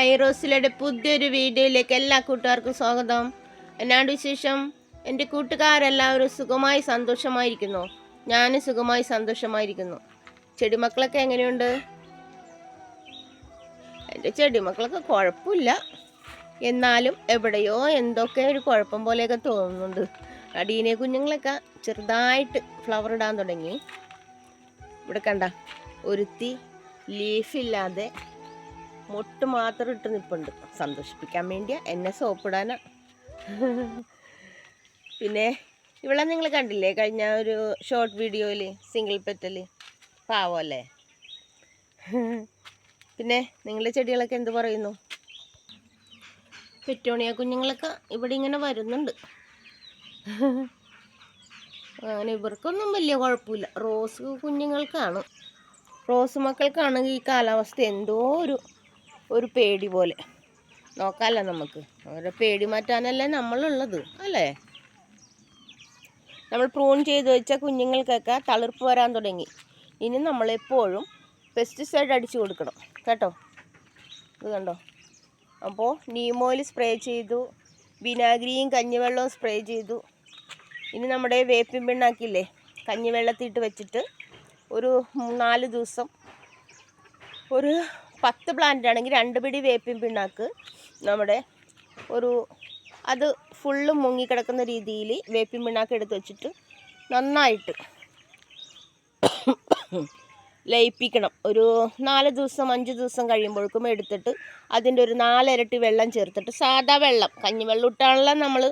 Hi റോസിലയുടെ പുതിയൊരു വീഡിയോയിലേക്ക് എല്ലാ കൂട്ടുകാർക്കും സ്വാഗതം. എന്നാണ്ട് വിശേഷം? എന്റെ കൂട്ടുകാരെല്ലാവരും സുഖമായി സന്തോഷമായിരിക്കുന്നു. ഞാനും സുഖമായി സന്തോഷമായിരിക്കുന്നു. ചെടിമക്കളൊക്കെ എങ്ങനെയുണ്ട്? എന്റെ ചെടിമക്കളൊക്കെ കുഴപ്പമില്ല. എന്നാലും എവിടെയോ എന്തൊക്കെ ഒരു കുഴപ്പം പോലെയൊക്കെ തോന്നുന്നുണ്ട്. അടീനെ കുഞ്ഞുങ്ങളൊക്കെ ചെറുതായിട്ട് ഫ്ലവർ ഇടാൻ തുടങ്ങി. ഇവിടെ കണ്ട ഒരുത്തി ലീഫില്ലാതെ മുട്ട് മാത്രം ഇട്ട് നിൽപ്പുണ്ട് സന്തോഷിപ്പിക്കാൻ വേണ്ടിയാ. എന്നെ സോപ്പിടാനാ. പിന്നെ ഇവിടെ നിങ്ങൾ കണ്ടില്ലേ? കഴിഞ്ഞ ഒരു ഷോർട്ട് വീഡിയോയിൽ സിംഗിൾ പെറ്റൽ പാവല്ലേ പിന്നെ നിങ്ങളുടെ ചെടികളൊക്കെ എന്ത് പറയുന്നു? പെറ്റോണിയ കുഞ്ഞുങ്ങളൊക്കെ ഇവിടെ ഇങ്ങനെ വരുന്നുണ്ട്. അങ്ങനെ ഇവർക്കൊന്നും വലിയ കുഴപ്പമില്ല. റോസ് കുഞ്ഞുങ്ങൾക്കാണ്. റോസ് മക്കൾക്കാണെങ്കിൽ ഈ കാലാവസ്ഥ എന്തോ ഒരു ഒരു പേടി പോലെ. നോക്കാമല്ലോ നമുക്ക്. അവരുടെ പേടി മാറ്റാനല്ലേ നമ്മളുള്ളത് അല്ലേ? നമ്മൾ പ്രൂൺ ചെയ്ത് വെച്ച കുഞ്ഞുങ്ങൾക്കൊക്കെ തളിർപ്പ് വരാൻ തുടങ്ങി. ഇനി നമ്മളെപ്പോഴും പെസ്റ്റിസൈഡ് അടിച്ചു കൊടുക്കണം. കേട്ടോ? ഇത് കണ്ടോ? അപ്പോൾ നീമോയിൽ സ്പ്രേ ചെയ്തു വിനാഗിരിയും കഞ്ഞിവെള്ളവും സ്പ്രേ ചെയ്തു. ഇനി നമ്മുടെ വേപ്പിൻ പിണ്ണാക്കില്ലേ? കഞ്ഞിവെള്ളത്തിട്ട് വെച്ചിട്ട് ഒരു നാല് ദിവസം ഒരു പത്ത് പ്ലാന്റ് ആണെങ്കിൽ രണ്ട് പിടി വേപ്പിൻ പിണ്ണാക്ക് നമ്മുടെ ഒരു അത് ഫുള്ള് മുങ്ങിക്കിടക്കുന്ന രീതിയിൽ വേപ്പിൻ പിണ്ണാക്ക് എടുത്ത് വെച്ചിട്ട് നന്നായിട്ട് ലയിപ്പിക്കണം. ഒരു നാല് ദിവസം അഞ്ച് ദിവസം കഴിയുമ്പോഴേക്കും എടുത്തിട്ട് അതിന്റെ ഒരു നാലിരട്ടി വെള്ളം ചേർത്തിട്ട് സാധാ വെള്ളം കഞ്ഞിവെള്ളം ഇട്ടാണല്ലോ നമ്മൾ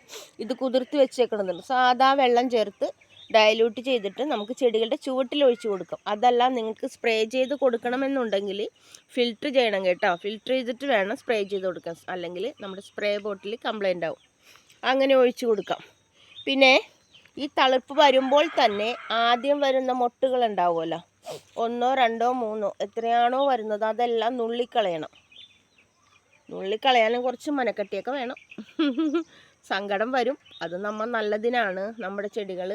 ഇത് കുതിർത്ത് വെച്ചേക്കണത്. സാധാ വെള്ളം ചേർത്ത് ഡയലൂട്ട് ചെയ്തിട്ട് നമുക്ക് ചെടികളുടെ ചുവട്ടിൽ ഒഴിച്ച് കൊടുക്കാം. അതല്ല നിങ്ങൾക്ക് സ്പ്രേ ചെയ്ത് കൊടുക്കണമെന്നുണ്ടെങ്കിൽ ഫിൽറ്റർ ചെയ്യണം കേട്ടോ. ഫിൽറ്റർ ചെയ്തിട്ട് വേണം സ്പ്രേ ചെയ്ത് കൊടുക്കാൻ. അല്ലെങ്കിൽ നമ്മുടെ സ്പ്രേ ബോട്ടിൽ കംപ്ലൈന്റ് ആവും. അങ്ങനെ ഒഴിച്ചു കൊടുക്കാം. പിന്നെ ഈ തളിർപ്പ് വരുമ്പോൾ തന്നെ ആദ്യം വരുന്ന മൊട്ടുകൾ ഉണ്ടാവുമല്ലോ. ഒന്നോ രണ്ടോ മൂന്നോ എത്രയാണോ വരുന്നത് അതെല്ലാം നുള്ളിക്കളയണം. നുള്ളിക്കളയാനും കുറച്ച് മനക്കട്ടിയൊക്കെ വേണം. സങ്കടം വരും. അത് നമ്മൾ നല്ലതിനാണ്. നമ്മുടെ ചെടികൾ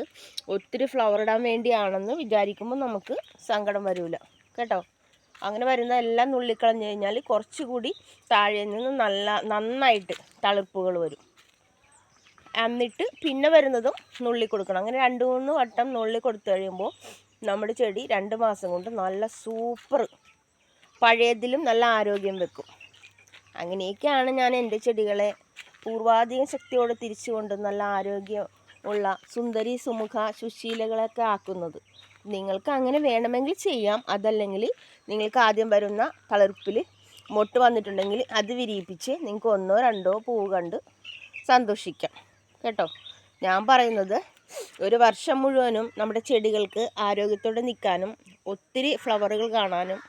ഒത്തിരി ഫ്ലവർ ഇടാൻ വേണ്ടിയാണെന്ന് വിചാരിക്കുമ്പോൾ നമുക്ക് സങ്കടം വരില്ല കേട്ടോ? അങ്ങനെ വരുന്ന എല്ലാം നുള്ളിക്കളഞ്ഞു കഴിഞ്ഞാൽ കുറച്ചുകൂടി താഴെ നിന്ന് നല്ല നന്നായിട്ട് തളിർപ്പുകൾ വരും. എന്നിട്ട് പിന്നെ വരുന്നതും നുള്ളി കൊടുക്കണം അങ്ങനെ രണ്ട് മൂന്ന് വട്ടം നുള്ളി കൊടുത്തു കഴിയുമ്പോൾ നമ്മുടെ ചെടി രണ്ട് മാസം കൊണ്ട് നല്ല സൂപ്പർ പഴയതിലും നല്ല ആരോഗ്യം വെക്കും. അങ്ങനെയൊക്കെയാണ് ഞാൻ എന്റെ ചെടികളെ പൂർവാധികം ശക്തിയോടെ തിരിച്ചുകൊണ്ട് നല്ല ആരോഗ്യം ഉള്ള സുന്ദരി സുമുഖ സുശീലകളൊക്കെ ആക്കുന്നത്. നിങ്ങൾക്ക് അങ്ങനെ വേണമെങ്കിൽ ചെയ്യാം. അതല്ലെങ്കിൽ നിങ്ങൾക്ക് ആദ്യം വരുന്ന തളിർപ്പിൽ മൊട്ട് വന്നിട്ടുണ്ടെങ്കിൽ അത് വിരിയിപ്പിച്ച് നിങ്ങൾക്ക് ഒന്നോ രണ്ടോ പൂവ് കണ്ട് സന്തോഷിക്കാം. കേട്ടോ? ഞാൻ പറയുന്നത് ഒരു വർഷം മുഴുവനും നമ്മുടെ ചെടികൾക്ക് ആരോഗ്യത്തോടെ നിൽക്കാനും ഒത്തിരി ഫ്ലവറുകൾ കാണാനും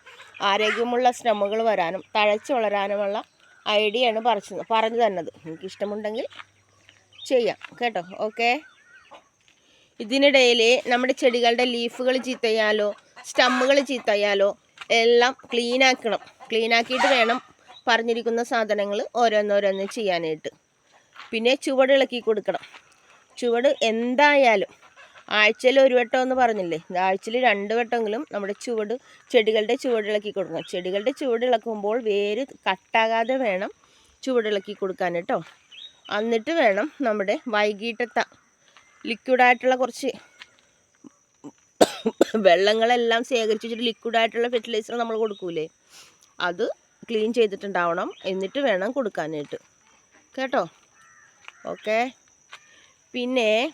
ആരോഗ്യമുള്ള ശ്രമങ്ങൾ വരാനും തഴച്ചു വളരാനുമുള്ള ഐഡിയയാണ് പറഞ്ഞു പറഞ്ഞു തന്നത്. എനിക്ക് ഇഷ്ടമുണ്ടെങ്കിൽ ചെയ്യാം കേട്ടോ? ഓക്കെ? ഇതിനിടയിൽ നമ്മുടെ ചെടികളുടെ ലീഫുകൾ ചീത്തയാലോ സ്റ്റമ്മുകൾ ചീത്തയാലോ എല്ലാം ക്ലീനാക്കണം ക്ലീനാക്കിയിട്ട് വേണം പറഞ്ഞിരിക്കുന്ന സാധനങ്ങൾ ഓരോന്നോരോന്ന് ചെയ്യാനായിട്ട്. പിന്നെ ചുവട് ഇളക്കി കൊടുക്കണം. ചുവട് എന്തായാലും ആഴ്ചയിൽ ഒരു വട്ടം എന്ന് പറഞ്ഞില്ലേ? ആഴ്ചയിൽ രണ്ട് വട്ടമെങ്കിലും നമ്മുടെ ചുവട് ചെടികളുടെ ചുവട് ഇളക്കി കൊടുക്കണം. ചെടികളുടെ ചുവട് ഇളക്കുമ്പോൾ വേര് കട്ടാകാതെ വേണം ചുവട് ഇളക്കി കൊടുക്കാൻ കേട്ടോ. എന്നിട്ട് വേണം നമ്മുടെ വൈകിട്ടത്തെ ലിക്വിഡായിട്ടുള്ള കുറച്ച് വെള്ളങ്ങളെല്ലാം ശേഖരിച്ച് വെച്ചിട്ട് ലിക്വിഡായിട്ടുള്ള ഫെർട്ടിലൈസർ നമ്മൾ കൊടുക്കൂലേ? അത് ക്ലീൻ ചെയ്തിട്ടുണ്ടാവണം. എന്നിട്ട് വേണം കൊടുക്കാനായിട്ട്. കേട്ടോ? ഓക്കേ പിന്നെ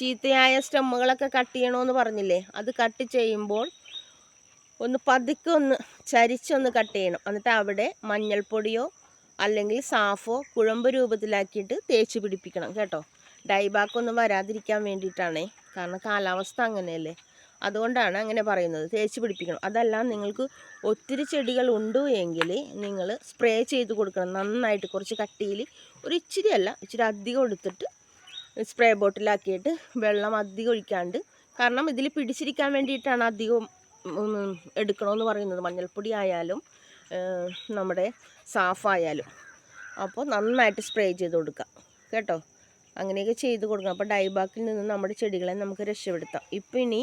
ചീത്തയായ സ്റ്റെമ്മുകളൊക്കെ കട്ട് ചെയ്യണമെന്ന് പറഞ്ഞില്ലേ? അത് കട്ട് ചെയ്യുമ്പോൾ ഒന്ന് പതുക്കെ ഒന്ന് ചരിച്ചൊന്ന് കട്ട് ചെയ്യണം. എന്നിട്ട് അവിടെ മഞ്ഞൾപ്പൊടിയോ അല്ലെങ്കിൽ സാഫോ കുഴമ്പ് രൂപത്തിലാക്കിയിട്ട് തേച്ച് പിടിപ്പിക്കണം കേട്ടോ. ഡൈബാക്കൊന്നും വരാതിരിക്കാൻ വേണ്ടിയിട്ടാണേ. കാരണം കാലാവസ്ഥ അങ്ങനെയല്ലേ. അതുകൊണ്ടാണ് അങ്ങനെ പറയുന്നത്. തേച്ച് പിടിപ്പിക്കണം. അതല്ല നിങ്ങൾക്ക് ഒത്തിരി ചെടികൾ ഉണ്ട് എങ്കിൽ നിങ്ങൾ സ്പ്രേ ചെയ്ത് കൊടുക്കണം. നന്നായിട്ട് കുറച്ച് കട്ടിയിൽ ഒരു ഇച്ചിരി അല്ല ഇച്ചിരി അധികം എടുത്തിട്ട് സ്പ്രേ ബോട്ടിലാക്കിയിട്ട് വെള്ളം അധികം ഒഴിക്കാണ്ട്. കാരണം ഇതിൽ പിടിച്ചിരിക്കാൻ വേണ്ടിയിട്ടാണ് അധികം എടുക്കണമെന്ന് പറയുന്നത്. മഞ്ഞൾപ്പൊടി ആയാലും നമ്മുടെ നമ്മുടെ സാഫായാലും അപ്പോൾ നന്നായിട്ട് സ്പ്രേ ചെയ്ത് കൊടുക്കാം. കേട്ടോ? അങ്ങനെയൊക്കെ ചെയ്ത് കൊടുക്കണം. അപ്പോൾ ഡൈബാക്കിൽ നിന്ന് നമ്മുടെ ചെടികളെ നമുക്ക് രക്ഷപ്പെടുത്താം. ഇപ്പം ഇനി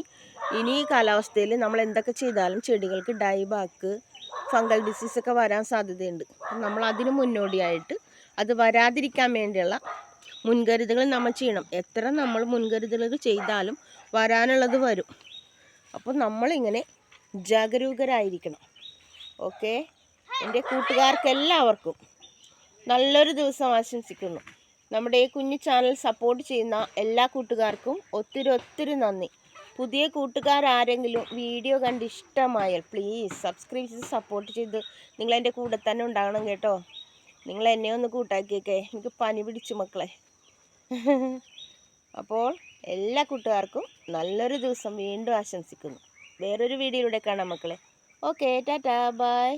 ഇനി ഈ കാലാവസ്ഥയിൽ നമ്മൾ എന്തൊക്കെ ചെയ്താലും ചെടികൾക്ക് ഡൈബാക്ക് ഫംഗൽ ഡിസീസൊക്കെ വരാൻ സാധ്യതയുണ്ട്. നമ്മൾ അതിന് മുന്നോടിയായിട്ട് അത് വരാതിരിക്കാൻ വേണ്ടിയുള്ള മുൻകരുതലുകൾ നമ്മൾ ചെയ്യണം. എത്ര നമ്മൾ മുൻകരുതലുകൾ ചെയ്താലും വരാനുള്ളത് വരും. അപ്പോൾ നമ്മളിങ്ങനെ ജാഗരൂകരായിരിക്കണം. ഓക്കെ? എന്റെ കൂട്ടുകാർക്കെല്ലാവർക്കും നല്ലൊരു ദിവസം ആശംസിക്കുന്നു. നമ്മുടെ ഈ കുഞ്ഞു ചാനൽ സപ്പോർട്ട് ചെയ്യുന്ന എല്ലാ കൂട്ടുകാർക്കും ഒത്തിരി ഒത്തിരി നന്ദി. പുതിയ കൂട്ടുകാരാരെങ്കിലും വീഡിയോ കണ്ട് ഇഷ്ടമായാൽ പ്ലീസ് സബ്സ്ക്രൈബ് ചെയ്ത് സപ്പോർട്ട് ചെയ്ത് നിങ്ങളെന്റെ കൂടെ തന്നെ ഉണ്ടാകണം കേട്ടോ. നിങ്ങൾ എന്നെ ഒന്ന് കൂട്ടാക്കിയൊക്കെ. എനിക്ക് പനി പിടിച്ചു മക്കളെ. അപ്പോൾ എല്ലാ കൂട്ടുകാർക്കും നല്ലൊരു ദിവസം വീണ്ടും ആശംസിക്കുന്നു. വേറൊരു വീഡിയോയിലൂടെ കാണാം മക്കളെ. Okay tata bye.